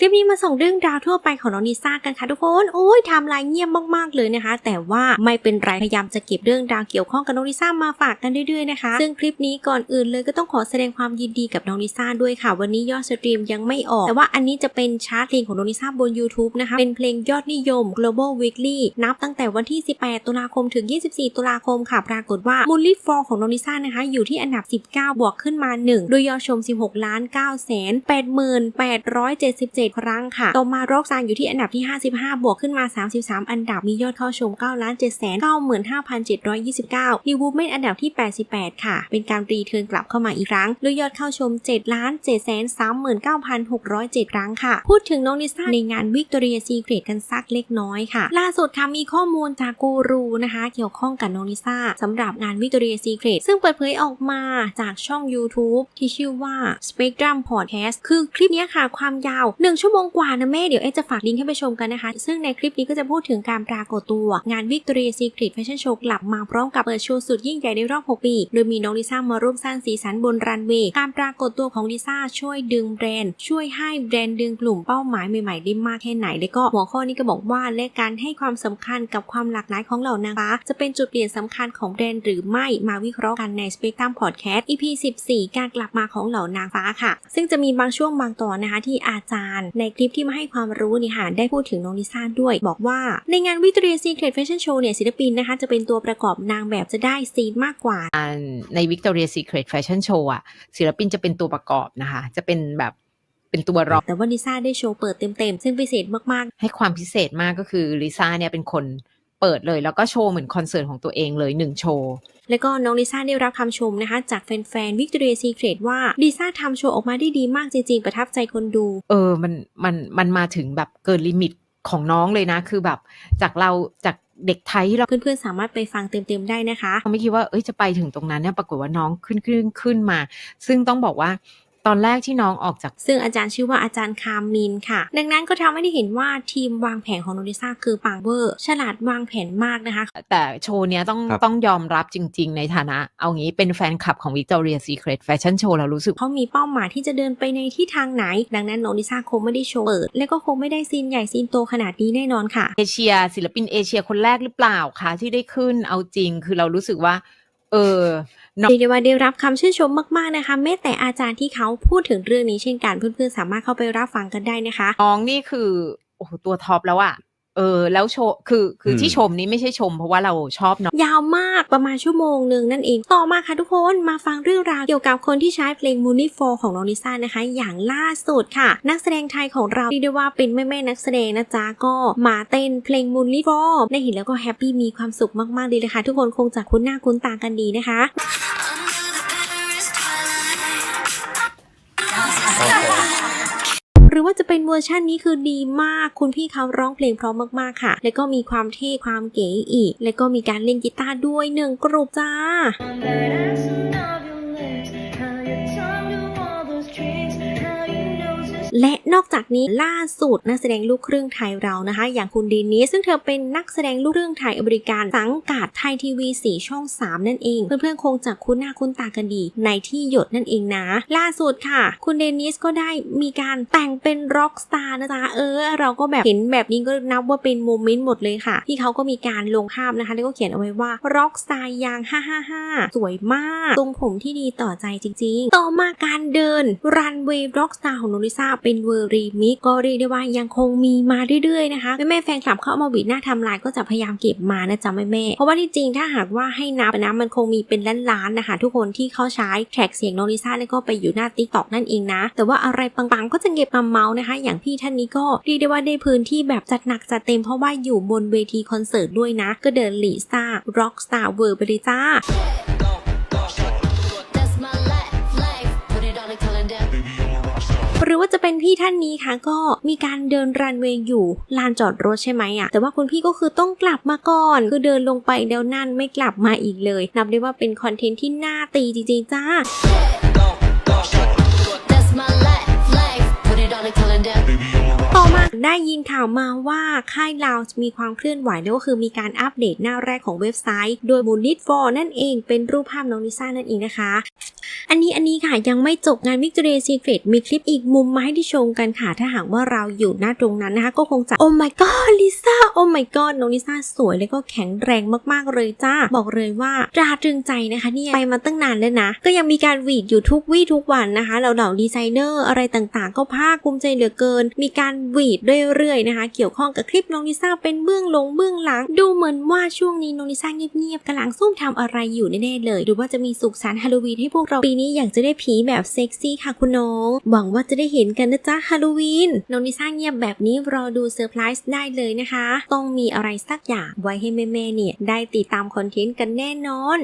คลิปนี้มาส่งเรื่องราวทั่วไปของน้องนิซ่ากันค่ะทุกคน โอ้ยทำลายเงียบมากๆเลยนะคะ แต่ว่าไม่เป็นไร พยายามจะเก็บเรื่องราวเกี่ยวข้องกับน้องนิซ่ามาฝากกันเรื่อยๆนะคะ ซึ่งคลิปนี้ก่อนอื่นเลยก็ต้องขอแสดงความยินดีกับน้องนิซ่าด้วยค่ะ วันนี้ยอดสตรีมยังไม่ออก แต่ว่าอันนี้จะเป็นชาร์ตเพลงของน้องนิซ่าบน YouTube นะคะ เป็นเพลงยอดนิยม global weekly นับตั้งแต่วันที่ 18 ตุลาคมถึง 24 ตุลาคมค่ะ ปรากฏว่ามูลลิฟอร์ของน้องนิซ่านะคะ อยู่ที่อันดับ 19 บวกขึ้นมา 1 โดยยอดชม 16 ล้าน9แสน7 ครั้งค่ะต่อมาร็อกซานอยู่ที่อันดับที่ 55 บวกขึ้นมา 33 อันดับมียอดเข้าชม9ล้าน7แสน95,729ดีวูเมนอันดับที่ 88 ค่ะ เป็นการรีเทิร์นกลับเข้ามาอีกครั้งด้วยยอดเข้าชม7ล้าน7แสน39,607 ครั้งค่ะ พูดถึงน้องนิซ่าในงานวิกตอเรียซีเครตกันสักเล็กน้อยค่ะ ล่าสุดค่ะมีข้อมูลจากกูรูนะคะ เกี่ยวข้องกับน้องนิซ่าสำหรับงานวิกตอเรียซีเครตซึ่งเปิดเผยออกมาจากช่อง YouTube ที่ชื่อว่า Spectrum Podcast คือคลิปนี้ค่ะความยาว 1ชั่วโมงกว่านะแม่ เดี๋ยวเอ๊จะฝากลิงก์ให้ไปชมกันนะคะ ซึ่งในคลิปนี้ก็จะพูดถึงการปรากฏตัว งาน Victoria Secret Fashion Show กลับมาพร้อมกับเปิดโชว์สุดยิ่งใหญ่ในรอบ 6 ปี โดยมีน้องลิซ่ามาร่วมสร้างสีสันบนรันเวย์ การปรากฏตัวของลิซ่าช่วยดึงแบรนด์ ช่วยให้แบรนด์ดึงกลุ่มเป้าหมายใหม่ๆได้มากแค่ไหน และก็หัวข้อนี้ก็บอกว่าและการให้ความสำคัญกับความหลากหลายของเหล่านางฟ้าจะเป็นจุดเปลี่ยนสำคัญของแบรนด์หรือไม่มาวิเคราะห์กันใน Spectrum Podcast EP 14 การกลับมาของเหล่านางฟ้าค่ะ ซึ่งจะมีบางช่วงบางตอนนะคะที่อาจารย์ในคลิปที่มาให้ความรู้นี่ค่ะได้พูดถึงน้องลิซ่าด้วย บอกว่าในงาน Victoria Secret Fashion Show เนี่ยศิลปินนะคะ จะเป็นตัวประกอบนางแบบจะได้ซีนมากกว่าใน Victoria Secret Fashion Show อะศิลปินจะเป็นตัวประกอบนะคะ จะเป็นแบบเป็นตัวรองแต่ว่าลิซ่าได้โชว์เปิดเต็มๆซึ่งพิเศษมากให้ความพิเศษมากก็คือลิซ่าเนี่ยเป็นคน เปิดเลย แล้วก็โชว์เหมือนคอนเสิร์ตของตัวเองเลยหนึ่งโชว์ๆแล้วก็น้องลิซ่าได้รับคำชมนะคะ จากแฟนๆ Victoria Secret ว่าลิซ่าทำโชว์ออกมาได้ดีมากจริงๆ ประทับใจคนดู เออ มัน มัน มันมาถึงแบบเกินลิมิตของน้องเลยนะ คือแบบจากเราจากเด็กไทยที่เราเพื่อนๆ สามารถไปฟังเต็มๆ ได้นะคะ ไม่คิดว่าเอ้ยจะไปถึงตรงนั้นเนี่ยปรากฏว่าน้องขึ้นขึ้นขึ้นมา ซึ่งต้องบอกว่า ตอนแรกที่น้องออกจาก ซึ่งอาจารย์ชื่อว่าอาจารย์คามินค่ะ ดังนั้นก็ทำให้ได้เห็นว่าทีมวางแผนของโนลิซ่าคือปังเวอร์ฉลาดวางแผนมากนะคะ แต่โชว์เนี้ยต้องครับต้องยอมรับจริง ๆ ในฐานะ เอางี้เป็นแฟนคลับของ Victoria Secret Fashion Show แล้วรู้สึกเขามีเป้าหมายที่จะเดินไปในที่ทางไหน ดังนั้นโนลิซ่าคงไม่ได้โชว์เปิด และก็คงไม่ได้ซีนใหญ่ซีนโตขนาดนี้แน่นอนค่ะเอเชียศิลปินเอเชียคนแรกหรือเปล่าคะที่ได้ขึ้นเอาจริง คือเรารู้สึกว่า เออน้อง เรียกได้ว่าได้รับคำชื่นชมมากๆนะคะแม้แต่อาจารย์ที่เขาพูดถึงเรื่องนี้เช่นกันเพื่อนๆสามารถเข้าไปรับฟังกันได้นะคะน้องนี่คือโอ้โหตัวท็อปแล้วอะเออแล้วโชว์คือคืออมที่ชมนี้ไม่ใช่ชมเพราะว่าเราชอบน้องยาวมากประมาณชั่วโมงหนึ่งนั่นเองต่อมาค่ะทุกคนมาฟังเรื่องราวเกี่ยวกับคนที่ใช้เพลง m o o n y f o r ของน้องลิซ่านะคะ อย่างล่าสุดค่ะ นักแสดงไทยของเราที่ได้ว่าเป็นแม่แม่ๆนักแสดงนะจ๊ะก็มาเต้นเพลง m o o n y f o r ได้เห็นแล้วก็แฮปปี้มีความสุขมากๆเลยเลยค่ะทุกคนคงจะคุ้นหน้าคุ้นตากันดีนะคะ ว่าจะเป็นเวอร์ชันนี้คือดีมาก คุณพี่เขาร้องเพลงเพราะมากๆค่ะ แล้วก็มีความเท่ความเก๋อีก แล้วก็มีการเล่นกีตาร์ด้วยหนึ่งกลุ่มจ้า และนอกจากนี้ล่าสุดนักแสดงลูกครึ่งไทยเรานะคะ อย่างคุณดีนี้ซึ่งเธอเป็นนักแสดงลูกครึ่งไทยอเมริกันสังกัดไทยทีวีสีช่อง 3 นั่นเอง เพื่อนๆคงจะคุ้นหน้าคุ้นตากันดี ในที่หยดนั่นเองนะ ล่าสุดค่ะ คุณเดนิสก็ได้มีการแต่งเป็นร็อกสตาร์นะจ๊ะเออ เราก็แบบเห็นแบบนี้ก็นับว่าเป็นโมเมนต์หมดเลยค่ะ ที่เขาก็มีการลงภาพนะคะ แล้วก็เขียนเอาไว้ว่าร็อกสตาร์ยาง 555 สวยมาก ทรงผมที่ดีต่อใจจริงๆ ต่อมาการเดินรันเวย์ร็อกสตาร์ของโนริซาเป็นเวอร์รีมิกก็เรียกได้ว่ายังคงมีมาเรื่อยๆนะคะแม่แม่แฟนคลับเขาเอามาบิดหน้าทำลายก็จะพยายามเก็บมานะจ๊ะแม่แม่เพราะว่าที่จริงถ้าหากว่าให้นับนะมันคงมีเป็นล้านๆนะคะ ทุกคนที่เขาใช้แทร็กเสียงโนริซ่าแล้วก็ไปอยู่หน้าติ๊กต็อกนั่นเองนะ แต่ว่าอะไรปังๆก็จะเก็บมาเมาส์นะคะ อย่างพี่ท่านนี้ก็เรียกได้ว่าได้พื้นที่แบบจัดหนักจัดเต็มเพราะว่าอยู่บนเวทีคอนเสิร์ตด้วยนะ ก็เดินลิซ่าร็อกสตาร์เวอร์ไปเลยจ้า หรือว่าจะเป็นพี่ท่านนี้ค่ะก็มีการเดินรันเวย์อยู่ลานจอดรถใช่ไหมอะ่ะแต่ว่าคุณพี่ก็คือต้องกลับมาก่อน คือเดินลงไปเดี๋ยวนั่นไม่กลับมาอีกเลย นับได้ว่าเป็นคอนเทนต์ที่น่าตีจริงๆจ้า That's my life, life. Put it on the calendar. ต่อมาได้ยินข่าวมาว่าค่ายลาวจะมีความเคลื่อนไหวนั่นก็คือมีการอัปเดตหน้าแรกของเว็บไซต์ โดยมูนิตฟอร์นั่นเองเป็นรูปภาพน้องลิซ่านั่นเองนะคะ อันนี้อันนี้ค่ะยังไม่จบงาน Victoria Secret มีคลิปอีกมุมมาให้ได้ชมกันค่ะ ถ้าหากว่าเราอยู่หน้าตรงนั้นนะคะ ก็คงจะ โอ้ my god ลิซ่าโอ้ my god น้องลิซ่าสวยแล้วก็แข็งแรงมากๆเลยจ้าบอกเลยว่าตราตรึงใจนะคะเนี่ยไปมาตั้งนานแล้วนะ ก็ยังมีการวีดอยู่ทุกวี่ทุกวันนะคะเหล่าๆดีไซเนอร์อะไรต่างๆ ก็ภาคภูมิใจเหลือเกิน มีการหวีดเรื่อยๆนะคะ เกี่ยวข้องกับคลิปน้องลิซ่าเป็นเบื้องลงเบื้องหลัง ดูเหมือนว่าช่วงนี้น้องลิซ่าเงียบๆกำลังซุ่มทำอะไรอยู่แน่ๆเลยหรือว่าจะมีสุขสันต์ฮาโลวีนให้พวกเราปีนี้อยากจะได้ผีแบบเซ็กซี่ค่ะคุณน้อง หวังว่าจะได้เห็นกันนะจ๊ะฮาโลวีนน้องลิซ่าเงียบแบบนี้รอดูเซอร์ไพรส์ได้เลยนะคะ ต้องมีอะไรสักอย่างไว้ให้แม่ๆเนี่ยได้ติดตามคอนเทนต์กันแน่นอน